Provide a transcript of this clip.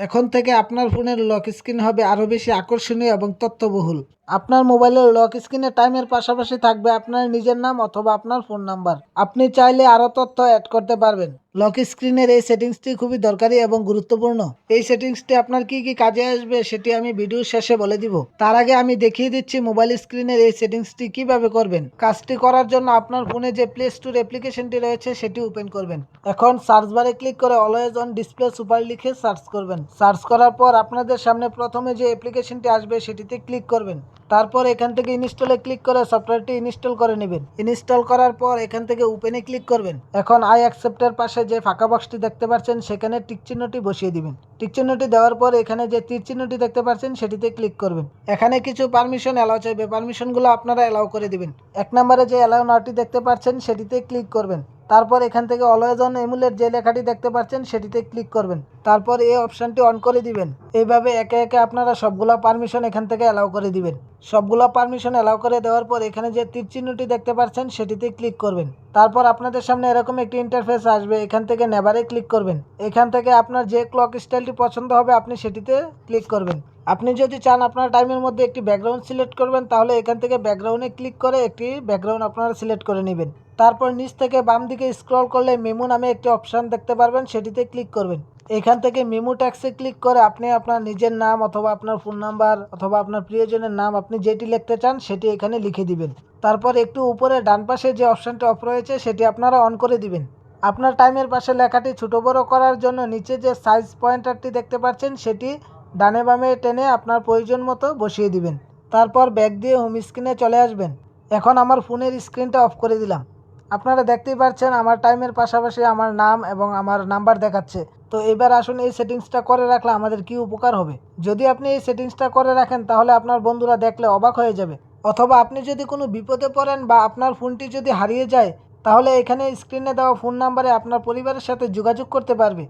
এখন থেকে আপনার ফোনের লক স্ক্রিন হবে আরও বেশি আকর্ষণীয় এবং তথ্যবহুল। আপনার মোবাইলের লক স্ক্রিনে টাইমের পাশাপাশি থাকবে আপনার নিজের নাম অথবা আপনার ফোন নাম্বার। আপনি চাইলে আরও তথ্য অ্যাড করতে পারবেন। লক স্ক্রিনের এই সেটিংসটি খুবই দরকারি এবং গুরুত্বপূর্ণ। এই সেটিংসটি আপনার কি কি কাজে আসবে সেটি আমি ভিডিও শেষে বলে দিব। তার আগে আমি দেখিয়ে দিচ্ছি মোবাইল স্ক্রিনের এই সেটিংসটি কীভাবে করবেন। কাজটি করার জন্য আপনার ফোনে যে প্লে স্টোর অ্যাপ্লিকেশনটি রয়েছে সেটি ওপেন করবেন। এখন সার্চ বারে ক্লিক করে অলওয়েজ অন ডিসপ্লে সুপার লিখে সার্চ করবেন। সার্চ করার পর আপনাদের সামনে প্রথমে যে অ্যাপ্লিকেশনটি আসবে সেটিতে ক্লিক করবেন। তারপর এখান থেকে ইনস্টলে ক্লিক করে সফটওয়্যারটি ইনস্টল করে নেবেন। ইনস্টল করার পর এখান থেকে ওপেনে ক্লিক করবেন। এখন আই অ্যাকসেপ্টের পাশে যে ফাঁকা বক্সটি দেখতে পাচ্ছেন, সেখানে টিক চিহ্নটি বসিয়ে দিবেন। টিক চিহ্নটি দেওয়ার পর এখানে যে তীর চিহ্নটি দেখতে পাচ্ছেন, সেটিতে ক্লিক করবেন। এখানে কিছু পারমিশন অ্যালাউ চাইবে। পারমিশনগুলো আপনারা অ্যালাউ করে দিবেন। এক নম্বরে যে অ্যালাউ নাওটি দেখতে পাচ্ছেন, সেটিতে ক্লিক করবেন। তারপর এখান থেকে অলওয়েজ অন এমুলের যে লেখাটি দেখতে পাচ্ছেন, সেটিতে ক্লিক করবেন। তারপর এই অপশানটি অন করে দিবেন। এইভাবে একে একে আপনারা সবগুলা পারমিশন এখান থেকে অ্যালাউ করে দিবেন। সবগুলা পারমিশন অ্যালাউ করে দেওয়ার পর এখানে যে তীর চিহ্নটি দেখতে পাচ্ছেন, সেটিতে ক্লিক করবেন। তারপর আপনাদের সামনে এরকম একটি ইন্টারফেস আসবে, এখান থেকে নেভারে ক্লিক করবেন। এখান থেকে আপনার যে ক্লক স্টাইলটি পছন্দ হবে, আপনি সেটিতে ক্লিক করবেন। আপনি যদি চান আপনার টাইমের মধ্যে একটি ব্যাকগ্রাউন্ড সিলেক্ট করবেন, তাহলে এখান থেকে ব্যাকগ্রাউন্ডে ক্লিক করে একটি ব্যাকগ্রাউন্ড আপনারা সিলেক্ট করে নেবেন। তারপর নিচ থেকে বাম দিকে স্ক্রল করলে মেমু নামে একটি অপশান দেখতে পারবেন, সেটিতে ক্লিক করবেন। এখান থেকে মেমু ট্যাক্সে ক্লিক করে আপনি আপনার নিজের নাম অথবা আপনার ফোন নাম্বার অথবা আপনার প্রিয়জনের নাম আপনি যেটি লিখতে চান, সেটি এখানে লিখে দিবেন। তারপর একটু উপরে ডান পাশে যে অপশানটি অফ রয়েছে, সেটি আপনারা অন করে দিবেন। আপনার টাইমের পাশে লেখাটি ছোটো বড় করার জন্য নিচে যে সাইজ পয়েন্টারটি দেখতে পাচ্ছেন, সেটি ডানে বামে টেনে আপনার প্রয়োজন মতো বসিয়ে দিবেন। তারপর ব্যাগ দিয়ে হোম স্ক্রিনে চলে আসবেন। এখন আমার ফোনের স্ক্রিনটা অফ করে দিলাম। আপনারা দেখতেই পাচ্ছেন আমার টাইমের পাশাপাশি আমার নাম এবং আমার নাম্বার দেখাচ্ছে। তো এবার আসুন এই সেটিংসটা করে রাখলে আমাদের কি উপকার হবে? যদি আপনি এই সেটিংসটা করে রাখেন, তাহলে আপনার বন্ধুরা দেখলে অবাক হয়ে যাবে। অথবা আপনি যদি কোনো বিপদে পড়েন বা আপনার ফোনটি যদি হারিয়ে যায়, তাহলে এখানে স্ক্রিনে দেওয়া ফোন নাম্বারে আপনার পরিবারের সাথে যোগাযোগ করতে পারবে।